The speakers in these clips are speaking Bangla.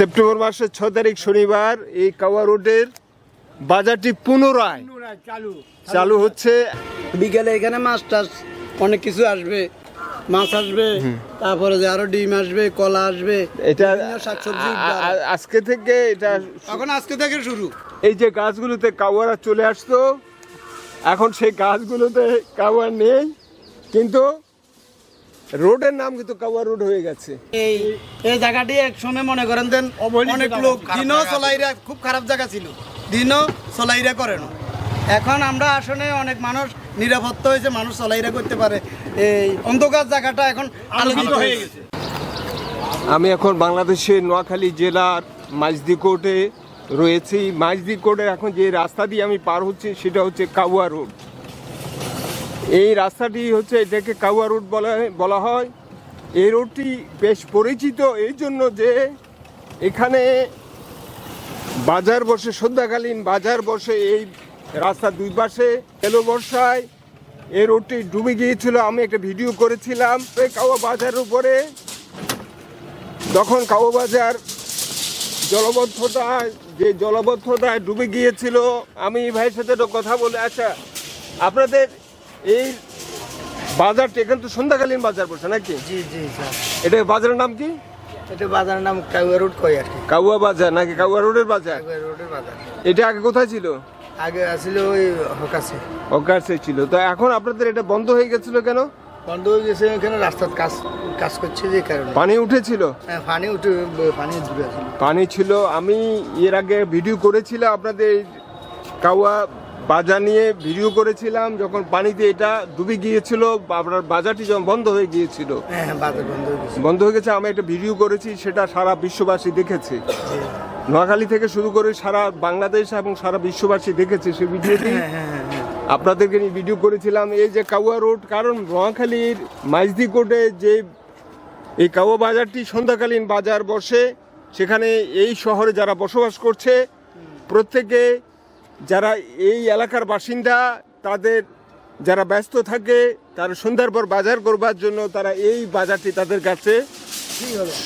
সেপ্টেম্বর মাসের ছ তারিখ শনিবার এই কাওয়া রোডের বাজারটি পুনরায় চালু। চালু হচ্ছে। বিকেলে এখানে মাছ টাছ অনেক কিছু আসবে। মাছ আসবে তারপরে যে আরও ডিম আসবে কলা আসবে এটা শাকসবজি আজকে থেকে এটা এখন আজকে থেকে শুরু। এই যে গাছগুলোতে কাওয়ারা চলে আসতো এখন সেই গাছগুলোতে কাওয়া নেই কিন্তু রোডের নাম কিন্তু কাওয়া রোড হয়ে গেছে। এই এই জায়গাটি এক সময় মনে করেন দেন অনেক লোক দিনও চলাইরা খুব খারাপ জায়গা ছিল। দিনও চলাইরা করে না। এখন আমরা আসলে অনেক মানুষ নিরাপত্তা হয়েছে মানুষ চলাইরা করতে পারে। এই অন্ধকার জায়গাটা এখন আলোকিত হয়ে গেছে। আমি এখন বাংলাদেশের নোয়াখালী জেলার মাইজদি কোর্টে রয়েছি। মাইজদি কোর্টে এখন যে রাস্তা দিয়ে আমি পার হচ্ছি সেটা হচ্ছে কাউয়া রোড। এই রাস্তাটি হচ্ছে এটাকে কাউয়া রোড বলা বলা হয়। এই রোডটি বেশ পরিচিত, এই জন্য যে এখানে বাজার বসে, সন্ধ্যাকালীন বাজার বসে এই রাস্তা দুই পাশে এলো বর্ষায়। এই রোডটি ডুবে গিয়েছিল, আমি একটা ভিডিও করেছিলাম। এই কাওয়া বাজারের উপরে। তখন কাউবাজার জলবদ্ধতায়, যে জলবদ্ধতায় ডুবে গিয়েছিল, আমি এই ভাইয়ের সাথে কথা বলে আচ্ছা আপনাদের এই বাজারটা এখানে তো সন্ধ্যাকালীন বাজার বসে নাকি? জি জি স্যার। এটা বাজারের নাম কি? এটা বাজারের নাম কাউয়া রোড কই আর কি? কাউয়া বাজার নাকি কাউয়া রোডের বাজার? কাউয়া রোডের বাজার। এটা আগে কোথায় ছিল? আগে আসছিল ওই হকাছে। অকাশে ছিল। তো এখন আপনাদের এটা বন্ধ হয়ে গেছিল কেন? বন্ধ হয়ে গেছে এখানে রাস্তার কাজ কাজ করছে যে কারণে। পানি উঠেছিল? হ্যাঁ, পানি উঠে পানি দূরে পানি ছিল। আমি এর আগে ভিডিও করেছিলাম আপনাদের কাওয়া বাজার নিয়ে ভিডিও করেছিলাম যখন পানিতে এটা ডুবে গিয়েছিল আপনার বাজারটি যখন বন্ধ হয়ে গিয়েছিল। হ্যাঁ বন্ধ হয়ে গেছে বন্ধ হয়ে গেছে আমি একটা ভিডিও করেছি সেটা সারা বিশ্ববাসী দেখেছে। নোয়াখালী থেকে শুরু করে সারা বাংলাদেশ এবং সারা বিশ্ববাসী দেখেছে সেই ভিডিওটি। হ্যাঁ। আপনাদেরকে নিয়ে ভিডিও করেছিলাম এই যে কাউয়া রোড কারণ নোয়াখালীর মাইজদি কোর্টে যে এই কাউয়া বাজারটি সন্ধ্যাকালীন বাজার বসে সেখানে এই শহরে যারা বসবাস করছে প্রত্যেকে যারা এই এলাকার বাসিন্দা, তাদের যারা ব্যস্ত থাকে, তারা পর বাজার করবার জন্য তারা এই বাজারটি তাদের কাছে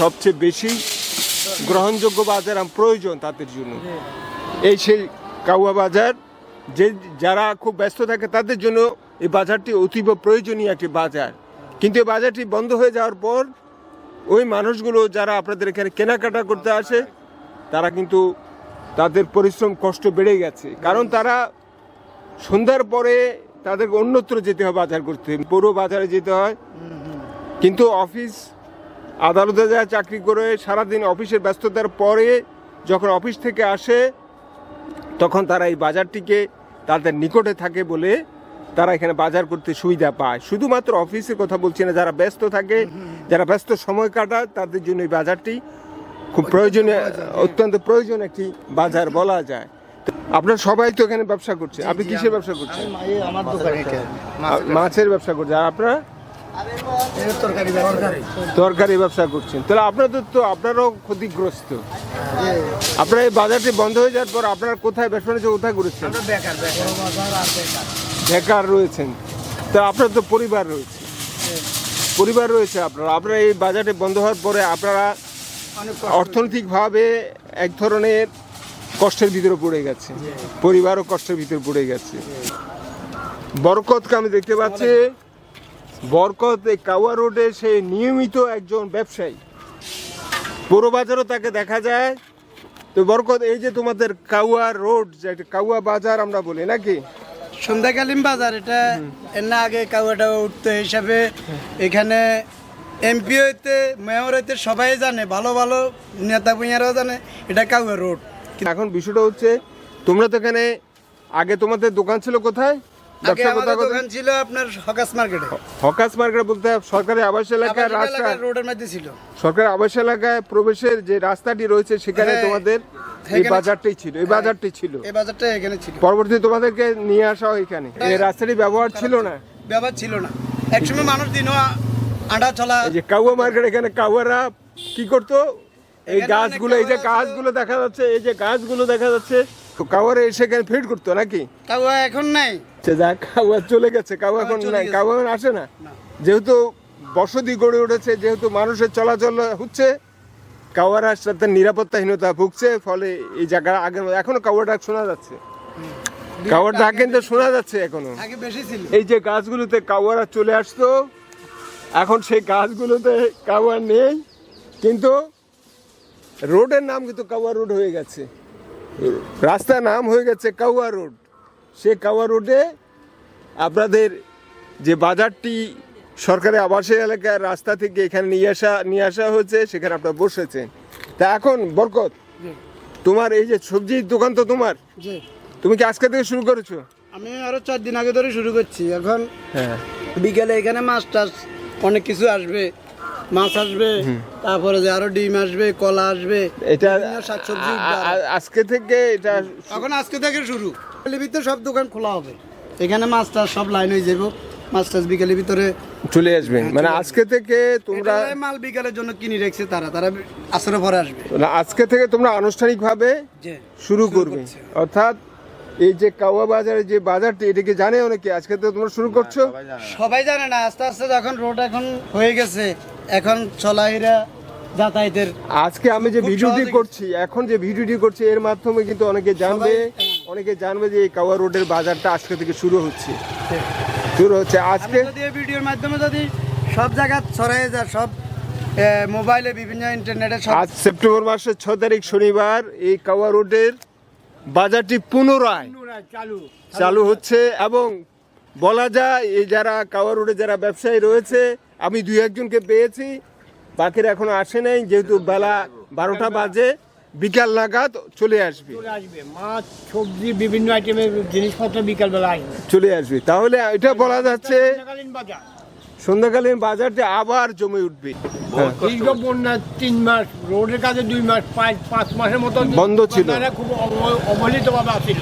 সবচেয়ে বেশি গ্রহণযোগ্য বাজার প্রয়োজন তাদের জন্য। এই সেই কাউয়া বাজার, যে যারা খুব ব্যস্ত থাকে, তাদের জন্য এই বাজারটি অতীব প্রয়োজনীয় একটি বাজার। কিন্তু এই বাজারটি বন্ধ হয়ে যাওয়ার পর ওই মানুষগুলো যারা আপনাদের এখানে কেনাকাটা করতে আসে, তারা কিন্তু তাদের পরিশ্রম, কষ্ট বেড়ে গেছে। কারণ তারা সন্ধ্যার পরে তাদের অন্যত্র যেতে হয় বাজার করতে, পৌর বাজারে যেতে হয়। কিন্তু অফিস, আদালতে যায় চাকরি করে, সারাদিন অফিসের ব্যস্ততার পরে যখন অফিস থেকে আসে, তখন তারা এই বাজারটিকে তাদের নিকটে থাকে বলে তারা এখানে বাজার করতে সুবিধা পায়। শুধুমাত্র অফিসের কথা বলছি না, যারা ব্যস্ত থাকে, যারা ব্যস্ত সময় কাটায়, তাদের জন্য এই বাজারটি খুব প্রয়োজনীয় অত্যন্ত প্রয়োজন একটি বাজার বলা যায়। আপনার সবাই তো এখানে ব্যবসা করছে। আপনি কিসের ব্যবসা করছেন? মাছের ব্যবসা করছেন আর আপনারা? তরকারি তরকারি। তরকারি ব্যবসা করছেন। তাহলে আপনাদের তো আপনারাও ক্ষতিগ্রস্ত। আপনারা এই বাজারটি বন্ধ হয়ে যাওয়ার পর আপনারা কোথায় ব্যবসা বাণিজ্য কোথায় করেছেন বেকার বেকার। বাজার আর বেকার। বেকার রয়েছেন। তা আপনার তো পরিবার রয়েছে। পরিবার রয়েছে আপনারা। আপনারা এই বাজারটি বন্ধ হওয়ার পরে আপনারা অর্থনৈতিকভাবে এক ধরনের কষ্টের ভিতরে পড়ে গেছে। পরিবারও কষ্টের ভিতরে পড়ে গেছে। বরকতকে আমি দেখতে পাচ্ছি। বরকত এই কাওয়া রোডে সে নিয়মিত একজন ব্যবসায়ী। পৌর বাজারও তাকে দেখা যায়। তো বরকত এই যে তোমাদের কাউয়া রোড যেটা কাউয়া বাজার আমরা বলি নাকি? সন্ধ্যাকালীন বাজার এটা এর না আগে কাউয়াটা উঠতে হিসাবে। এখানে এমপি হইতে মেয়র হইতে সবাই জানে ভালো ভালো নেতা পুঁয়ারাও জানে এটা কাউয়া রোড এখন বিষয়টা হচ্ছে তোমরা তো এখানে আগে তোমাদের দোকান ছিল কোথায়? ব্যবসা কোথায় কোথায়? দোকান ছিল আপনার হকাস মার্কেটে। হকাস মার্কেট বলতে সরকারি আবাস এলাকায় রাস্তা রোডের মধ্যে ছিল। সরকারি আবাস এলাকায় প্রবেশের যে রাস্তাটি রয়েছে সেখানে হ্যাঁ, তোমাদের এই ছিল এই বাজারটি ছিল। এই বাজারটা এখানে ছিল। পরবর্তী তোমাদেরকে নিয়ে আসা হয় এখানে। এই রাস্তাটি ব্যবহার ছিল না? ব্যবহার ছিল না। একসময় মানুষ দিনও আঁটা চলা এই যে কাউয়া মার্কেট এখানে কাউয়ারা কি করতো? এই গাছগুলো এই যে গাছগুলো দেখা যাচ্ছে এই যে গাছগুলো দেখা যাচ্ছে তো এসে এখানে ফিট করতো নাকি? কাউয়া এখন নাই। সে যা কাউয়া চলে গেছে কাউয়া এখন নাই এখন আসে না। যেহেতু বসতি গড়ে উঠেছে যেহেতু মানুষের চলাচল হচ্ছে কাওয়ারা সাথে নিরাপত্তাহীনতা ভুগছে ফলে এই জায়গা আগের এখনও কাওয়ার ডাক শোনা যাচ্ছে। কাওয়ার ডাক কিন্তু শোনা যাচ্ছে এখনও। এই যে গাছগুলোতে কাওয়ারা চলে আসতো এখন সেই গাছগুলোতে কাওয়ার নেই কিন্তু রোডের নাম কিন্তু কাওয়া রোড হয়ে গেছে। রাস্তার নাম হয়ে গেছে কাওয়া রোড। সে কাওয়া রোডে আপনাদের যে বাজারটি সরকারি আবাসিক এলাকার রাস্তা থেকে এখানে নিয়ে আসা নিয়ে আসা হয়েছে সেখানে আপনারা বসেছেন। তা এখন বরকত তোমার এই যে সবজির দোকান তো তোমার? তুমি কি আজকে থেকে শুরু করেছ? আমি আরও চার দিন আগে ধরে শুরু করছি এখন হ্যাঁ। বিকেলে এখানে মাছ টাছ অনেক কিছু আসবে মাছ আসবে তারপরে যে আরও ডিম আসবে কলা আসবে এটা শাকসবজি আজকে থেকে এটা এখন আজকে থেকে শুরু। বিকেলের ভিতরে সব দোকান খোলা হবে। এখানে মাছ টাছ সব লাইন হয়ে যাব মাছ টাছ বিকেলের ভিতরে চলে আসবে। মানে আজকে থেকে তোমরা মাল বিকালের জন্য কিনে রেখেছে তারা। তারা আসরে পরে আসবে। আজকে থেকে তোমরা আনুষ্ঠানিকভাবে শুরু করবে। অর্থাৎ এই যে কাওয়া বাজারে যে বাজারটি এটাকে জানে অনেকে? আজকে তো তোমরা শুরু করছ? সবাই জানে না। আস্তে আস্তে যখন রোড এখন হয়ে গেছে এখন চলাহিরা যাতায়াতের আজকে আমি যে ভিডিওটি করছি এখন যে ভিডিওটি করছি এর মাধ্যমে কিন্তু অনেকে জানবে। অনেকে জানবে যে এই কাওয়া রোডের বাজারটা আজকে থেকে শুরু হচ্ছে। শুরু হচ্ছে। আজকে যদি এই ভিডিওর মাধ্যমে যদি সব জায়গা ছড়াই যায় সব মোবাইলে বিভিন্ন ইন্টারনেটে সব আজ সেপ্টেম্বর মাসের ছ তারিখ শনিবার এই কাওয়া রোডের বাজারটি পুনরায় চালু। হচ্ছে এবং বলা যায় এই যারা কাওয়া রোডে যারা ব্যবসায়ী রয়েছে আমি দুই একজনকে পেয়েছি। বাকিরা এখনও আসে নাই যেহেতু বেলা বারোটা বাজে বিকাল নাগাদ চলে আসবে। মাছ সবজি বিভিন্ন আইটেমের জিনিসপত্র বিকালবেলা আসবে। চলে আসবে। তাহলে এটা বলা যাচ্ছে সন্ধ্যাকালীন বাজার সন্ধ্যাকালীন বাজারটি আবার জমে উঠবে হ্যাঁ। দীর্ঘ বন্যা তিন মাস রোডের কাছে দুই মাস পাঁচ পাঁচ মাসের মতো বন্ধ ছিল। খুব অব- অবহেলিতভাবে আসছিল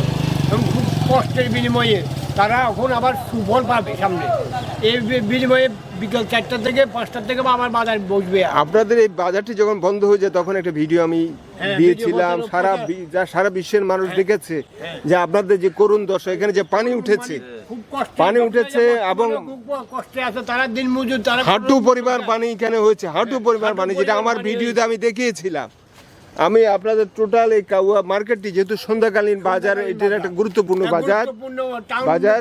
এবং খুব কষ্টের বিনিময়ে তারা এখন আবার সুফল পাবে সামনে এই বিনিময়ে বিকেল চারটা থেকে পাঁচটা থেকে আবার বাজার বসবে। আপনাদের এই বাজারটি যখন বন্ধ হয়ে যায় তখন একটা ভিডিও আমি হ্যাঁ, দিয়েছিলাম। সারা যা সারা বিশ্বের মানুষ দেখেছে যে আপনাদের যে করুণ দশা এখানে যে পানি উঠেছে। পানি উঠেছে এবং- কষ্টে আছে তারা দিন মজুর তারা হাঁটু পরিমাণ পানি এখানে হয়েছে হাঁটু পরিমাণ পানি যেটা আমার ভিডিওতে আমি দেখিয়েছিলাম। আমি আপনাদের টোটাল এই কাউয়া মার্কেটটি যেহেতু সন্ধ্যাকালীন বাজার এটার একটা গুরুত্বপূর্ণ বাজার। বাজার।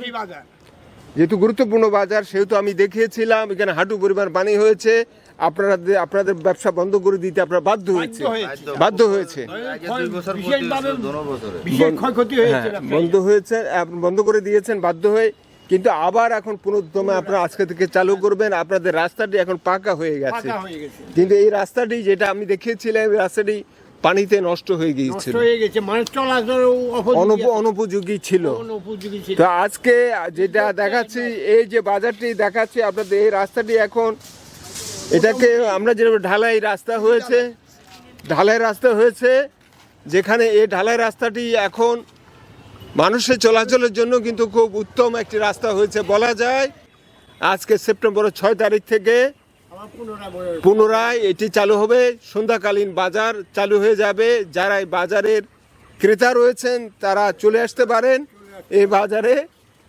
যেহেতু গুরুত্বপূর্ণ বাজার সেহেতু আমি দেখিয়েছিলাম এখানে হাঁটু পরিমাণ পানি হয়েছে। আপনারা আপনাদের ব্যবসা বন্ধ করে দিতে আপনারা বাধ্য হয়েছে। বাধ্য হয়েছে। হ্যাঁ। বন্ধ হয়েছে বন্ধ করে দিয়েছেন বাধ্য হয়ে। কিন্তু আবার এখন পুনর্দমে আপনারা আজকে থেকে চালু করবেন। আপনাদের রাস্তাটি এখন পাকা হয়ে গেছে। পাকা হয়ে গেছে। কিন্তু এই রাস্তাটি যেটা আমি দেখিয়েছিলাম এই রাস্তাটি পানিতে নষ্ট হয়ে গিয়েছিল। হয়ে গেছে মানুষ চলাচল অনুপ- অনুপযোগী ছিল। অনুপযোগী ছিল। তো আজকে যেটা দেখাচ্ছি এই যে বাজারটি দেখাচ্ছি আপনাদের এই রাস্তাটি এখন এটাকে আমরা যেরকম ঢালাই রাস্তা হয়েছে ঢালাই রাস্তা হয়েছে যেখানে এই ঢালাই রাস্তাটি এখন মানুষের চলাচলের জন্য কিন্তু খুব উত্তম একটি রাস্তা হয়েছে বলা যায়। আজকে সেপ্টেম্বরের ছয় তারিখ থেকে পুনরায় এটি চালু হবে। সন্ধ্যাকালীন বাজার চালু হয়ে যাবে। যারা এই বাজারের ক্রেতা রয়েছেন, তারা চলে আসতে পারেন এই বাজারে।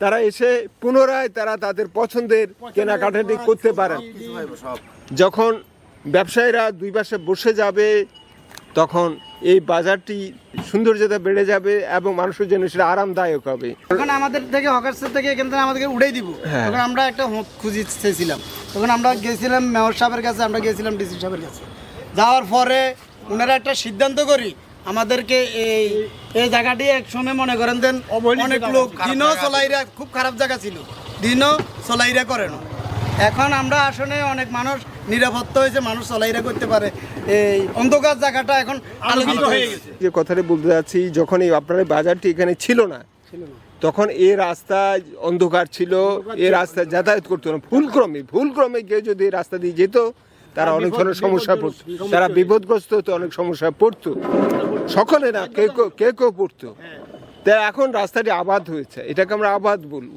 তারা এসে পুনরায় তারা তাদের পছন্দের কেনাকাটাটি করতে পারেন। যখন ব্যবসায়ীরা দুই পাশে বসে যাবে তখন এই বাজারটি সৌন্দর্যতা বেড়ে যাবে এবং মানুষের জন্য সেটা আরামদায়ক হবে। তখন আমাদের থেকে হকার্সের থেকে এখান থেকে আমাদেরকে উড়াই দিব। হ্যাঁ। তখন আমরা একটা খুঁজি চেয়েছিলাম তখন আমরা গেছিলাম মেয়র সাহেবের কাছে আমরা গেছিলাম ডিসি সাহেবের কাছে। যাওয়ার পরে ওনারা একটা সিদ্ধান্ত করি আমাদেরকে এই এই জায়গাটি এক সময় মনে করেন দেন অনেক লোক দিনও চলাইরা খুব খারাপ জায়গা ছিল। দিনও চলাইরা করে না। এখন আমরা আসলে অনেক মানুষ নিরাপত্তা হয়েছে মানুষ চলাইরা করতে পারে। এই অন্ধকার জায়গাটা এখন আলোকিত হয়ে গেছে। যে কথাটি বলতে যাচ্ছি যখন এই আপনার এই বাজারটি এখানে ছিল না তখন এ রাস্তা অন্ধকার ছিল এ রাস্তা যাতায়াত করতো না। ভুলক্রমে ভুলক্রমে কেউ যদি এই রাস্তা দিয়ে যেত তারা অনেক ধরনের সমস্যা পড়তো। তারা বিপদগ্রস্ত হতো অনেক সমস্যা পড়তো। সকলে না কেউ কেউ কেউ পড়তো। তা এখন রাস্তাটি আবাদ হয়েছে। এটাকে আমরা আবাদ বলব।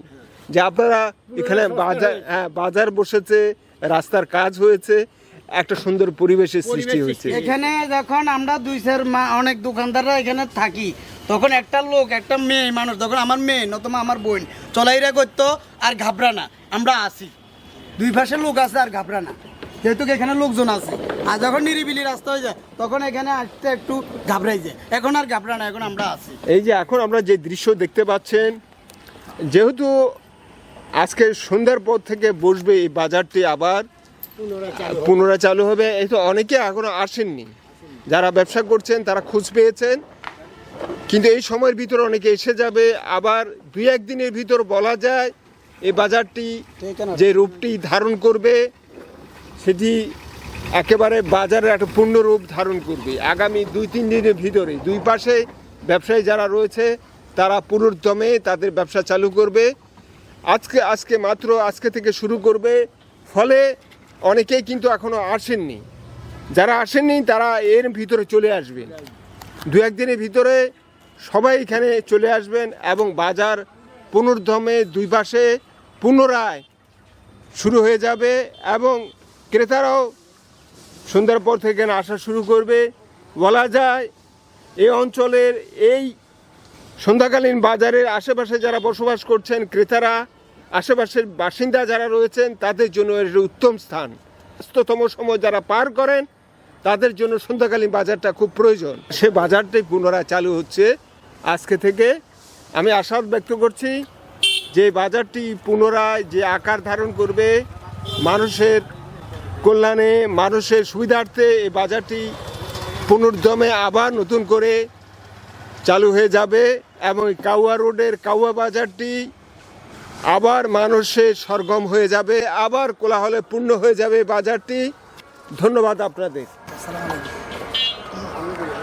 যে আপনারা এখানে বাজার হ্যাঁ বাজার বসেছে রাস্তার কাজ হয়েছে একটা সুন্দর পরিবেশের সৃষ্টি হয়েছে। এখানে যখন আমরা দুই চার মা- অনেক দোকানদাররা এখানে থাকি তখন একটা লোক একটা মেয়ে মানুষ তখন আমার মেয়ে নতুবা আমার বোন চলাইরা করতো আর ঘাবড়া না। আমরা আসি দুই পাশে লোক আছে আর ঘাবড়া না। যেহেতু এখানে লোকজন আছে। আর যখন নিরিবিলি রাস্তা হয়ে যায় তখন এখানে আসতে একটু ঘাবড়াই যায়। এখন আর ঘাবড়া না এখন আমরা আছি। এই যে এখন আমরা যে দৃশ্য দেখতে পাচ্ছেন যেহেতু আজকে সন্ধ্যার পর থেকে বসবে এই বাজারটি আবার। পুনরায় চালু হবে। এই তো অনেকে এখনও আসেননি। যারা ব্যবসা করছেন, তারা খোঁজ পেয়েছেন। কিন্তু এই সময়ের ভিতরে অনেকে এসে যাবে। আবার দুই একদিনের ভিতর বলা যায়, এই বাজারটি যে রূপটি ধারণ করবে, সেটি একেবারে বাজারের একটা পূর্ণ রূপ ধারণ করবে। আগামী দুই, তিন দিনের ভিতরে দুই পাশে ব্যবসায়ী যারা রয়েছে, তারা পুনর্দমে তাদের ব্যবসা চালু করবে। আজকে আজকে মাত্র আজকে থেকে শুরু করবে। ফলে অনেকেই কিন্তু এখনও আসেননি। যারা আসেননি, তারা এর ভিতরে চলে আসবেন। দু একদিনের ভিতরে সবাই এখানে চলে আসবেন এবং বাজার পুনর্দমে দুই পাশে পুনরায় শুরু হয়ে যাবে এবং ক্রেতারাও সন্ধ্যার পর থেকে আসা শুরু করবে। বলা যায় এই অঞ্চলের এই সন্ধ্যাকালীন বাজারের আশেপাশে যারা বসবাস করছেন ক্রেতারা আশেপাশের বাসিন্দা যারা রয়েছেন, তাদের জন্য এর উত্তম স্থান। ব্যস্ততম সময় যারা পার করেন, তাদের জন্য সন্ধ্যাকালীন বাজারটা খুব প্রয়োজন। সে বাজারটাই পুনরায় চালু হচ্ছে আজকে থেকে। আমি আশা ব্যক্ত করছি যে বাজারটি পুনরায় যে আকার ধারণ করবে, মানুষের কল্যাণে, মানুষের সুবিধার্থে এই বাজারটি পুনর্দমে আবার নতুন করে চালু হয়ে যাবে এবং কাউয়া রোডের কাউয়া বাজারটি আবার মানুষে সরগম হয়ে যাবে আবার কোলাহলে পূর্ণ হয়ে যাবে বাজারটি। ধন্যবাদ আপনাদের।